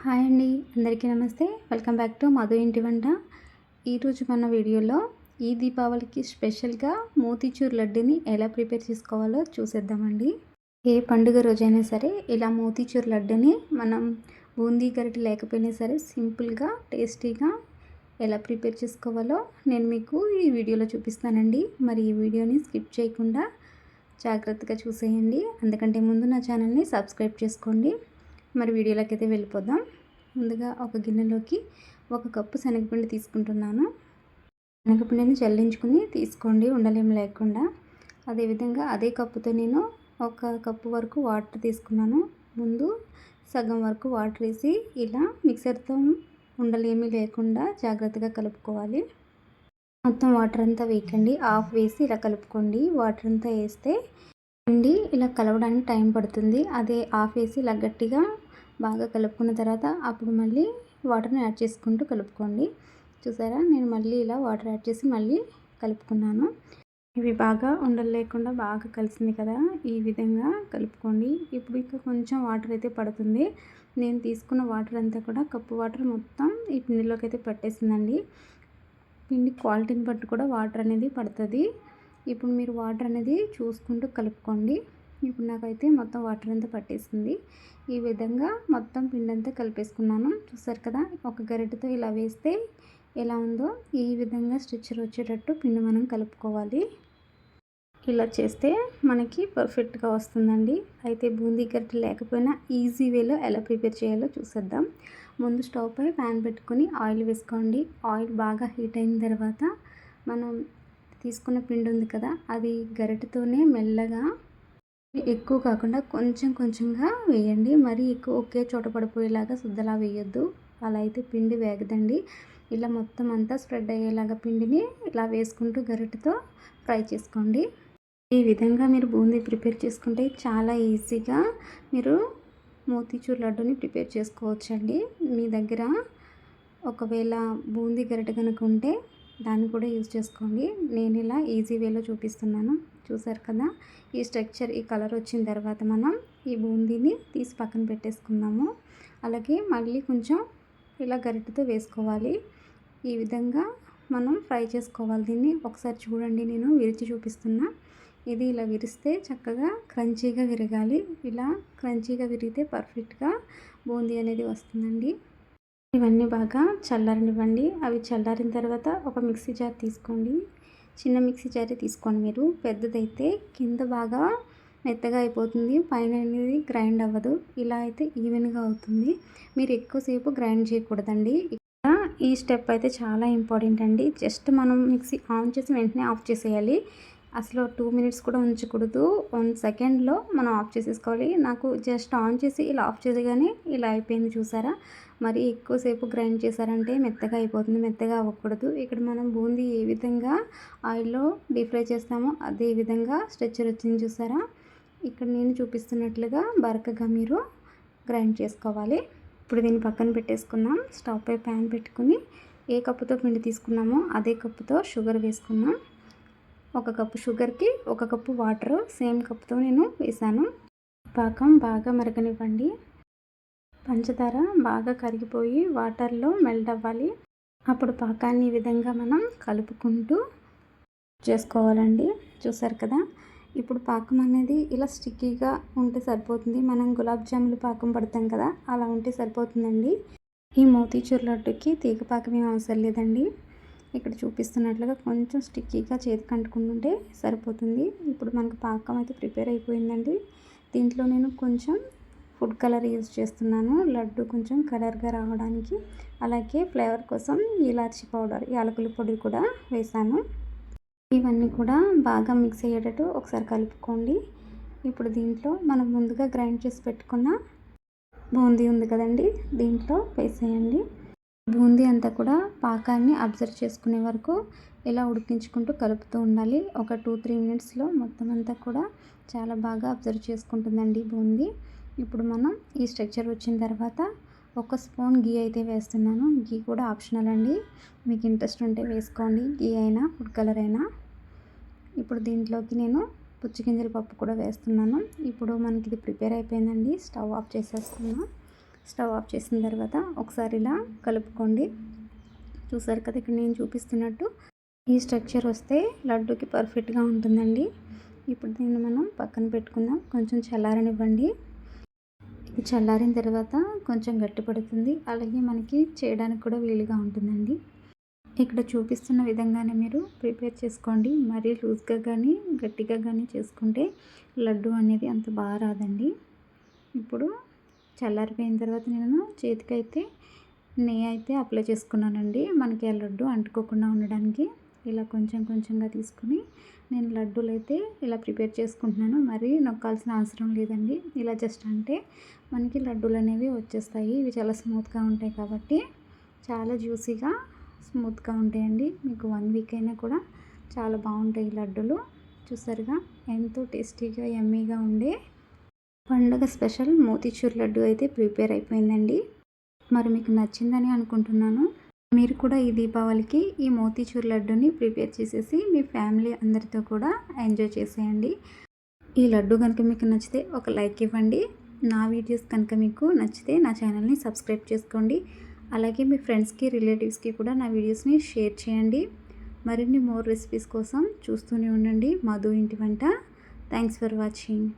Hi అండి అందరికీ నమస్తే. వెల్కమ్ బ్యాక్ టు మధు ఇంటి వంట. ఈరోజు మన వీడియోలో ఈ దీపావళికి స్పెషల్గా మోతీచూర్ లడ్డుని ఎలా ప్రిపేర్ చేసుకోవాలో చూసేద్దామండి. ఏ పండుగ రోజైనా సరే ఇలా మోతీచూర్ లడ్డుని మనం బూందీ గరిటె లేకపోయినా సరే సింపుల్గా టేస్టీగా ఎలా ప్రిపేర్ చేసుకోవాలో నేను మీకు ఈ వీడియోలో చూపిస్తానండి. మరి ఈ వీడియోని స్కిప్ చేయకుండా జాగ్రత్తగా చూసేయండి. అందుకంటే ముందు నా ఛానల్ని సబ్స్క్రైబ్ చేసుకోండి. మరి వీడియోలోకి అయితే వెళ్ళిపోదాం. ముందుగా ఒక గిన్నెలోకి ఒక కప్పు శనగపిండి తీసుకుంటున్నాను. శనగపిండిని చల్లించుకుని తీసుకోండి ఉండలేం లేకుండా. అదేవిధంగా అదే కప్పుతో నేను ఒక కప్పు వరకు వాటర్ తీసుకున్నాను. ముందు సగం వరకు వాటర్ వేసి ఇలా మిక్సర్తో ఉండలేమీ లేకుండా జాగ్రత్తగా కలుపుకోవాలి. మొత్తం వాటర్ అంతా వేయకండి. ఆఫ్ వేసి ఇలా కలుపుకోండి. వాటర్ అంతా వేస్తే పిండి ఇలా కలవడానికి టైం పడుతుంది. అదే ఆఫ్ వేసి ఇలా గట్టిగా బాగా కలుపుకున్న తర్వాత అప్పుడు మళ్ళీ వాటర్ని యాడ్ చేసుకుంటూ కలుపుకోండి. చూసారా? నేను మళ్ళీ ఇలా వాటర్ యాడ్ చేసి మళ్ళీ కలుపుకున్నాను. ఇవి బాగా ఉండలు లేకుండా బాగా కలిసింది కదా? ఈ విధంగా కలుపుకోండి. ఇప్పుడు ఇంకా కొంచెం వాటర్ అయితే పడుతుంది. నేను తీసుకున్న వాటర్ అంతా కూడా కప్పు వాటర్ మొత్తం ఈ పిండిలోకి అయితే పట్టేసిందండి. పిండి క్వాలిటీని బట్టి కూడా వాటర్ అనేది పడుతుంది. ఇప్పుడు మీరు వాటర్ అనేది చూసుకుంటూ కలుపుకోండి. ఇప్పుడు నాకైతే మొత్తం వాటర్ అంతా పట్టేసింది. ఈ విధంగా మొత్తం పిండి అంతా కలిపేసుకున్నాను. చూసారు కదా? ఒక గరిటెతో ఇలా వేస్తే ఎలా ఉందో ఈ విధంగా స్టిచ్చర్ వచ్చేటట్టు పిండి మనం కలుపుకోవాలి. ఇలా చేస్తే మనకి పర్ఫెక్ట్గా వస్తుందండి. అయితే బూందీ గరిటె లేకపోయినా ఈజీ వేలో ఎలా ప్రిపేర్ చేయాలో చూసేద్దాం. ముందు స్టవ్ పై ప్యాన్ పెట్టుకొని ఆయిల్ వేసుకోండి. ఆయిల్ బాగా హీట్ అయిన తర్వాత మనం తీసుకున్న పిండి ఉంది కదా అది గరిటెతోనే మెల్లగా ఎక్కువ కాకుండా కొంచెం కొంచెంగా వేయండి. మరి ఎక్కువ ఒకే చోట పడిపోయేలాగా శుద్ధలా వేయొద్దు. అలా అయితే పిండి వేగదండి. ఇలా మొత్తం అంతా స్ప్రెడ్ అయ్యేలాగా పిండిని ఇలా వేసుకుంటూ గరిటెతో ఫ్రై చేసుకోండి. ఈ విధంగా మీరు బూందీ ప్రిపేర్ చేసుకుంటే చాలా ఈజీగా మీరు మోతీచూర్ లడ్డుని ప్రిపేర్ చేసుకోవచ్చండి. మీ దగ్గర ఒకవేళ బూందీ గరిటె కనుక ఉంటే దాన్ని కూడా యూజ్ చేసుకోండి. నేను ఇలా ఈజీ వేలో చూపిస్తున్నాను. చూసారు కదా? ఈ స్ట్రక్చర్ ఈ కలర్ వచ్చిన తర్వాత మనం ఈ బూందీని తీసి పక్కన పెట్టేసుకుందాము. అలాగే మళ్ళీ కొంచెం ఇలా గరిటతో వేసుకోవాలి. ఈ విధంగా మనం ఫ్రై చేసుకోవాలి. దీన్ని ఒకసారి చూడండి. నేను విరిచి చూపిస్తున్నా. ఇది ఇలా విరిస్తే చక్కగా క్రంచీగా విరగాలి. ఇలా క్రంచీగా విరిగితే పర్ఫెక్ట్గా బూందీ అనేది వస్తుందండి. ఇవన్నీ బాగా చల్లారనివ్వండి. అవి చల్లారిన తర్వాత ఒక మిక్సీ జార్ తీసుకోండి. చిన్న మిక్సీ జార్ తీసుకోండి మీరు. పెద్దదైతే కింద బాగా మెత్తగా అయిపోతుంది. పైన అనేది గ్రైండ్ అవ్వదు. ఇలా అయితే ఈవెన్గా అవుతుంది. మీరు ఎక్కువసేపు గ్రైండ్ చేయకూడదండి. ఇక్కడ ఈ స్టెప్ అయితే చాలా ఇంపార్టెంట్ అండి. జస్ట్ మనం మిక్సీ ఆన్ చేసి వెంటనే ఆఫ్ చేసేయాలి. అసలు టూ మినిట్స్ కూడా ఉంచకూడదు. వన్ సెకండ్లో మనం ఆఫ్ చేసేసుకోవాలి. నాకు జస్ట్ ఆన్ చేసి ఇలా ఆఫ్ చేసేగానే ఇలా అయిపోయింది చూసారా? మరి ఎక్కువసేపు గ్రైండ్ చేశారంటే మెత్తగా అయిపోతుంది. మెత్తగా అవ్వకూడదు. ఇక్కడ మనం బూందీ ఏ విధంగా ఆయిల్లో డీప్ ఫ్రై చేస్తామో అదే విధంగా స్ట్రెచ్చర్ వచ్చింది చూసారా? ఇక్కడ నేను చూపిస్తున్నట్లుగా బరకగా మీరు గ్రైండ్ చేసుకోవాలి. ఇప్పుడు దీన్ని పక్కన పెట్టేసుకుందాం. స్టవ్ పై ప్యాన్ పెట్టుకుని ఏ కప్పుతో పిండి తీసుకున్నామో అదే కప్పుతో షుగర్ వేసుకున్నాం ఒక కప్పు షుగర్కి ఒక కప్పు వాటర్. సేమ్ కప్తో నేను వేసాను. పాకం బాగా మరగనివ్వండి. పంచదార బాగా కరిగిపోయి వాటర్లో మెల్ట్ అవ్వాలి. అప్పుడు పాకాన్ని ఈ విధంగా మనం కలుపుకుంటూ చేసుకోవాలండి. చూసారు కదా? ఇప్పుడు పాకం అనేది ఇలా స్టిక్కీగా ఉంటే సరిపోతుంది. మనం గులాబ్ జాములు పాకం పడతాం కదా? అలా ఉంటే సరిపోతుందండి. ఈ మోతీచూర్ లడ్డుకి తీగ పాకం ఏం అవసరం లేదండి. ఇక్కడ చూపిస్తున్నట్లుగా కొంచెం స్టిక్కీగా చేతికి అంటుకుంటుంటే సరిపోతుంది. ఇప్పుడు మనకు పాకం అయితే ప్రిపేర్ అయిపోయిందండి. దీంట్లో నేను కొంచెం ఫుడ్ కలర్ యూజ్ చేస్తున్నాను. లడ్డు కొంచెం కలర్గా రావడానికి. అలాగే ఫ్లేవర్ కోసం ఇలాచి పౌడర్ యాలకుల పొడి కూడా వేసాను ఇవన్నీ కూడా బాగా మిక్స్ అయ్యేటట్టు ఒకసారి కలుపుకోండి. ఇప్పుడు దీంట్లో మనం ముందుగా గ్రైండ్ చేసి పెట్టుకున్న బూందీ ఉంది కదండి దీంట్లో వేసేయండి. బూందీ అంతా కూడా పాకాన్ని అబ్జర్వ్ చేసుకునే వరకు ఇలా ఉడికించుకుంటూ కలుపుతూ ఉండాలి. ఒక టూ త్రీ మినిట్స్లో మొత్తం అంతా కూడా చాలా బాగా అబ్జర్వ్ చేసుకుంటుందండి బూందీ. ఇప్పుడు మనం ఈ స్ట్రక్చర్ వచ్చిన తర్వాత ఒక స్పూన్ గీ అయితే వేస్తున్నాను. గీ కూడా ఆప్షనల్ అండి. మీకు ఇంట్రెస్ట్ ఉంటే వేసుకోండి. గీ అయినా ఫుడ్ కలర్ అయినా. ఇప్పుడు దీంట్లోకి నేను పుచ్చిగింజల పప్పు కూడా వేస్తున్నాను. ఇప్పుడు మనకి ఇది ప్రిపేర్ అయిపోయిందండి. స్టవ్ ఆఫ్ చేసేస్తున్నాను స్టవ్ ఆఫ్ చేసిన తర్వాత ఒకసారి ఇలా కలుపుకోండి. చూసారు కదా ఇక్కడ నేను చూపిస్తున్నట్టు ఈ స్ట్రక్చర్ వస్తే లడ్డూకి పర్ఫెక్ట్గా ఉంటుందండి. ఇప్పుడు దీన్ని మనం పక్కన పెట్టుకుందాం. కొంచెం చల్లారనివ్వండి. ఇది చల్లారిన తర్వాత కొంచెం గట్టి పడుతుంది అలాగే మనకి చేయడానికి కూడా వీలుగా ఉంటుందండి. ఇక్కడ చూపిస్తున్న విధంగానే మీరు ప్రిపేర్ చేసుకోండి. మరీ లూజ్గా కానీ గట్టిగా కానీ చేసుకుంటే లడ్డు అనేది అంత బాగా రాదండి. ఇప్పుడు చల్లారిపోయిన తర్వాత నేను చేతికైతే నెయ్యి అయితే అప్లై చేసుకున్నానండి. మనకి ఆ లడ్డు అంటుకోకుండా ఉండడానికి ఇలా కొంచెం కొంచెంగా తీసుకుని నేను లడ్డూలు అయితే ఇలా ప్రిపేర్ చేసుకుంటున్నాను. మరి నొక్కాల్సిన అవసరం లేదండి. ఇలా జస్ట్ అంటే మనకి లడ్డూలు అనేవి వచ్చేస్తాయి. ఇవి చాలా స్మూత్గా ఉంటాయి కాబట్టి చాలా జ్యూసీగా స్మూత్గా ఉంటాయండి. మీకు వన్ వీక్ అయినా కూడా చాలా బాగుంటాయి లడ్డూలు. చూసారుగా ఎంతో టేస్టీగా ఎమ్మీగా ఉండే పండుగ స్పెషల్ మోతీచూర్ లడ్డు అయితే ప్రిపేర్ అయిపోయిందండి. మరి మీకు నచ్చిందని అనుకుంటున్నాను. మీరు కూడా ఈ దీపావళికి ఈ మోతీచూర్ లడ్డుని ప్రిపేర్ చేసేసి మీ ఫ్యామిలీ అందరితో కూడా ఎంజాయ్ చేసేయండి. ఈ లడ్డు కనుక మీకు నచ్చితే ఒక లైక్ ఇవ్వండి. నా వీడియోస్ కనుక మీకు నచ్చితే నా ఛానల్ని సబ్స్క్రైబ్ చేసుకోండి. అలాగే మీ ఫ్రెండ్స్కి రిలేటివ్స్కి కూడా నా వీడియోస్ని షేర్ చేయండి. మరిన్ని మోర్ రెసిపీస్ కోసం చూస్తూనే ఉండండి. మధు ఇంటి వంట. Thanks for watching.